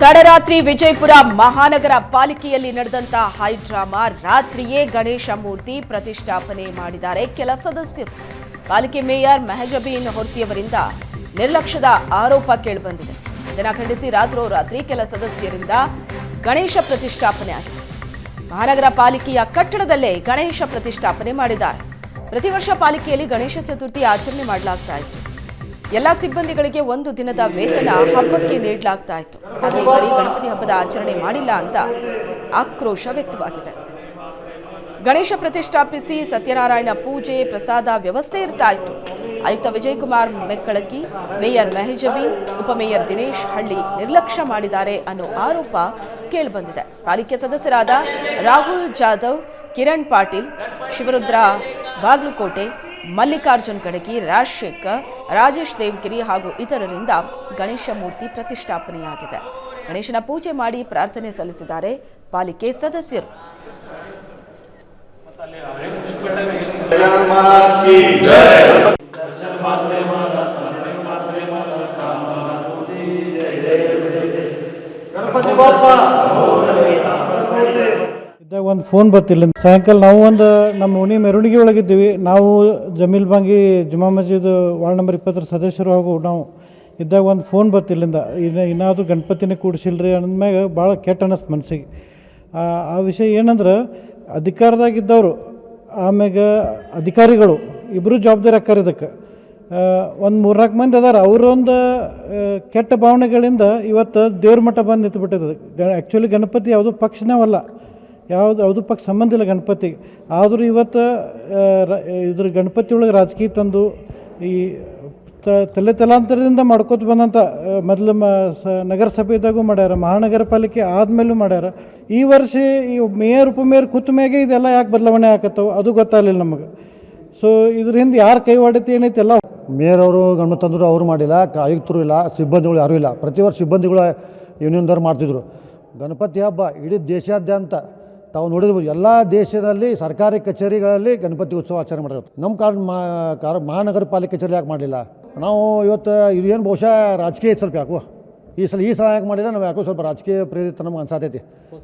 ತಡರಾತ್ರಿ ವಿಜಯಪುರ ಮಹಾನಗರ ಪಾಲಿಕೆಯಲ್ಲಿ ನಡೆದಂತ ಹೈ ಡ್ರಾಮಾ ರಾತ್ರಿಯೇ ಗಣೇಶ ಮೂರ್ತಿ ಪ್ರತಿಷ್ಠಾಪನೆ ಮಾಡಿದ್ದಾರೆ. ಕೆಲ ಸದಸ್ಯರು ಪಾಲಿಕೆ ಮೇಯರ್ ಮೆಹಜಬೀನ್ ಹೊರ್ತಿಯವರಿಂದ ನಿರ್ಲಕ್ಷ್ಯದ ಆರೋಪ ಕೇಳಿಬಂದಿದೆ. ಇದನ್ನು ಖಂಡಿಸಿ ರಾತ್ರೋರಾತ್ರಿ ಕೆಲ ಸದಸ್ಯರಿಂದ ಗಣೇಶ ಪ್ರತಿಷ್ಠಾಪನೆ ಆಗಿದೆ. ಮಹಾನಗರ ಪಾಲಿಕೆಯ ಕಟ್ಟಡದಲ್ಲೇ ಗಣೇಶ ಪ್ರತಿಷ್ಠಾಪನೆ ಮಾಡಿದ್ದಾರೆ. ಪ್ರತಿ ವರ್ಷ ಪಾಲಿಕೆಯಲ್ಲಿ ಗಣೇಶ ಚತುರ್ಥಿ ಆಚರಣೆ ಮಾಡಲಾಗ್ತಾ ಇತ್ತು. ಎಲ್ಲ ಸಿಬ್ಬಂದಿಗಳಿಗೆ ಒಂದು ದಿನದ ವೇತನ ಹಬ್ಬಕ್ಕೆ ನೀಡಲಾಗ್ತಾ ಇತ್ತು ಆದರೆ ಗಣಪತಿ ಹಬ್ಬದ ಆಚರಣೆ ಮಾಡಿಲ್ಲ ಅಂತ ಆಕ್ರೋಶ ವ್ಯಕ್ತವಾಗಿದೆ. ಗಣೇಶ ಪ್ರತಿಷ್ಠಾಪಿಸಿ ಸತ್ಯನಾರಾಯಣ ಪೂಜೆ, ಪ್ರಸಾದ ವ್ಯವಸ್ಥೆ ಇರ್ತಾ ಇತ್ತು ಆಯುಕ್ತ ವಿಜಯಕುಮಾರ್ ಮೆಕ್ಕಳಕಿ ಮೇಯರ್ ಮೆಹಜಬೀನ್ ಉಪಮೇಯರ್ ದಿನೇಶ್ ಹಳ್ಳಿ ನಿರ್ಲಕ್ಷ್ಯ ಮಾಡಿದ್ದಾರೆ ಅನ್ನೋ ಆರೋಪ ಕೇಳಿಬಂದಿದೆ. ಪಾಲಿಕೆ ಸದಸ್ಯರಾದ ರಾಹುಲ್ ಜಾಧವ್, ಕಿರಣ್ ಪಾಟೀಲ್, ಶಿವರುದ್ರ ಬಾಗ್ಲಕೋಟೆ, ಮಲ್ಲಿಕಾರ್ಜುನ್ ಕಡಗಿ ರಾಜಶೇಖರ್ ರಾಜೇಶ್ ದೇವ್ಗಿರಿ ಹಾಗೂ ಇತರರಿಂದ ಗಣೇಶ ಮೂರ್ತಿ ಪ್ರತಿಷ್ಠಾಪನೆಯಾಗಿದೆ. ಗಣೇಶನ ಪೂಜೆ ಮಾಡಿ ಪ್ರಾರ್ಥನೆ ಸಲ್ಲಿಸಿದ್ದಾರೆ ಪಾಲಿಕೆ ಸದಸ್ಯರು. ಗಣಪತಿ ಒಂದು ಫೋನ್ ಬರ್ತಿಲ್ಲ. ಸಾಯಂಕಾಲ ನಾವು ಒಂದು ನಮ್ಮ ಓಣಿ ಮೆರವಣಿಗೆ ಒಳಗಿದ್ದೀವಿ ನಾವು ಜಮೀಲ್ ಬಾಂಗಿ ಜುಮಾ ಮಸ್ಜಿದ್ ವಾರ್ಡ್ ನಂಬರ್ ಇಪ್ಪತ್ತರ ಸದಸ್ಯರು ಹಾಗೂ ನಾವು ಇದ್ದಾಗ ಒಂದು ಫೋನ್ ಬರ್ತಿಲ್ಲಿಂದ. ಇನ್ನು ಇನ್ನಾದರೂ ಗಣಪತಿನೇ ಕೂಡಿಸಿಲ್ರಿ ಅಂದಮ್ಯಾಗ ಭಾಳ ಕೆಟ್ಟ ಅನ್ನಿಸ್ತು ಮನಸ್ಸಿಗೆ ಆ- ವಿಷಯ ಏನಂದ್ರೆ ಅಧಿಕಾರದಾಗಿದ್ದವರು, ಆಮ್ಯಾಗ ಅಧಿಕಾರಿಗಳು ಇಬ್ಬರು ಜವಾಬ್ದಾರಿ ಹಾಕಾರ ಇದಕ್ಕೆ. ಒಂದು ಮೂರ್ನಾಲ್ಕು ಮಂದಿ ಅದಾರ. ಅವರೊಂದು ಕೆಟ್ಟ ಭಾವನೆಗಳಿಂದ ಇವತ್ತು ದೇವ್ರ ಮಠ ಬಂದು ಗ ಆ್ಯಕ್ಚುಲಿ ಗಣಪತಿ ಯಾವುದೂ ಪಕ್ಷನೇವಲ್ಲ ಯಾವುದು ಯಾವುದೂ ಪಕ್ಕ ಸಂಬಂಧ ಇಲ್ಲ ಗಣಪತಿ. ಆದರೂ ಇವತ್ತು ಇದ್ರ ಗಣಪತಿ ಒಳಗೆ ರಾಜಕೀಯ ತಂದು ಈ ತಲೆ ತಲಾಂತರದಿಂದ ಮಾಡ್ಕೋತ ಬಂದಂಥ ಮೊದಲು ಮ, ಸ, ನಗರಸಭೆದಾಗೂ ಮಾಡ್ಯಾರ ಮಹಾನಗರ ಪಾಲಿಕೆ ಆದಮೇಲೂ ಮಾಡ್ಯಾರ. ಈ ವರ್ಷ ಈ ಮೇಯರ್, ಉಪಮೇಯರ್ ಕೂತ ಮ್ಯಾಗೆ ಇದೆಲ್ಲ ಯಾಕೆ ಬದಲಾವಣೆ ಆಕತ್ತವು ಅದು ಗೊತ್ತಾಗಲಿಲ್ಲ ನಮಗೆ. ಸೊ ಇದ್ರ ಹಿಂದೆ ಯಾರು ಕೈ ಏನೈತೆ ಎಲ್ಲ ಮೇಯರ್ ಅವರು, ಗಣಪತಿ ತಂದರು ಅವರು ಮಾಡಿಲ್ಲ ಆಯುಕ್ತರು ಇಲ್ಲ, ಸಿಬ್ಬಂದಿಗಳು ಯಾರೂ ಇಲ್ಲ. ಪ್ರತಿ ವರ್ಷ ಸಿಬ್ಬಂದಿಗಳು ಯೂನಿಯನ್ದವ್ರು ಮಾಡ್ತಿದ್ರು. ಗಣಪತಿ ಹಬ್ಬ ಇಡೀ ದೇಶಾದ್ಯಂತ ತಾವು ನೋಡಿರ್ಬೋದು ಎಲ್ಲ ದೇಶದಲ್ಲಿ ಸರ್ಕಾರಿ ಕಚೇರಿಗಳಲ್ಲಿ ಗಣಪತಿ ಉತ್ಸವ ಆಚರಣೆ ಮಾಡಿರೋದು. ನಮ್ಮ ಕಾರಣ ಮಾ ಕಾರ ಮಹಾನಗರ ಪಾಲಿಕೆ ಕಚೇರಿ ಯಾಕೆ ಮಾಡಲಿಲ್ಲ? ನಾವು ಇವತ್ತು ಇದು ಏನು ಬಹುಶಃ ರಾಜಕೀಯ ಸ್ವಲ್ಪ ಯಾಕೋ? ಈ ಸಲ ಈ ಸಲ ಯಾಕೆ ಮಾಡಿಲ್ಲ ನಾವು ಯಾಕೋ ಸ್ವಲ್ಪ ರಾಜಕೀಯ ಪ್ರೇರಿತ ನಮ್ಗೆ ಅನ್ಸಾತೈತಿ.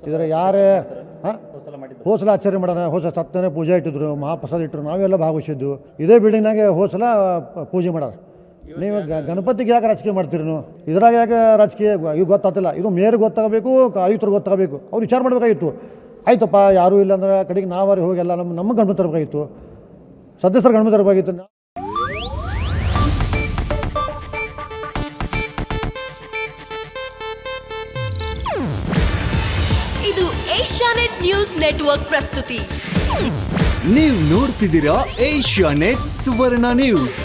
ಇದರ ಯಾರೇ, ಹಾಂ? ಹೋಸಲ ಆಚರಣೆ ಮಾಡೋಣ ಹೋಸ ಸತ್ತನೇ ಪೂಜೆ ಇಟ್ಟಿದ್ರು, ಮಹಾಪ್ರಸಾದ ಇಟ್ಟರು ನಾವೆಲ್ಲ ಭಾಗವಹಿಸಿದ್ದು. ಇದೇ ಬಿಲ್ಡಿಂಗ್ನಾಗೆ ಹೋಸಲ ಪೂಜೆ ಮಾಡೋರು. ನೀವು ಗಣಪತಿಗೆ ಯಾಕೆ ರಾಜಕೀಯ ಮಾಡ್ತೀರಿ ನೀವು? ಇದ್ರಾಗ ಯಾಕೆ ರಾಜಕೀಯ, ಇವು ಗೊತ್ತಾಗ್ತಿಲ್ಲ. ಇದು ಮೇಯರ್ ಗೊತ್ತಾಗಬೇಕು, ಆಯುಕ್ತರು ಗೊತ್ತಾಗಬೇಕು. ಅವ್ರು ವಿಚಾರ ಮಾಡಬೇಕಾಗಿತ್ತು. ಆಯ್ತಪ್ಪ ಯಾರೂ ಇಲ್ಲ ಅಂದ್ರೆ ಕಡೆಗೆ ನಾವಾರಿ ಹೋಗೆಲ್ಲ ನಮ್ಮ ನಮ್ಮ ಗಣಪತಿ ತರಬೇಕಾಗಿತ್ತು. ಸದಸ್ಯರು ಗಣಪತಿ ತರಬೇಕಾಗಿತ್ತು. ಇದು ಏಷ್ಯಾನೆಟ್ ನ್ಯೂಸ್ ನೆಟ್ವರ್ಕ್ ಪ್ರಸ್ತುತಿ. ನೀವು ನೋಡ್ತಿದ್ದೀರಾ ಏಷ್ಯಾ ನೆಟ್ ಸುವರ್ಣ ನ್ಯೂಸ್.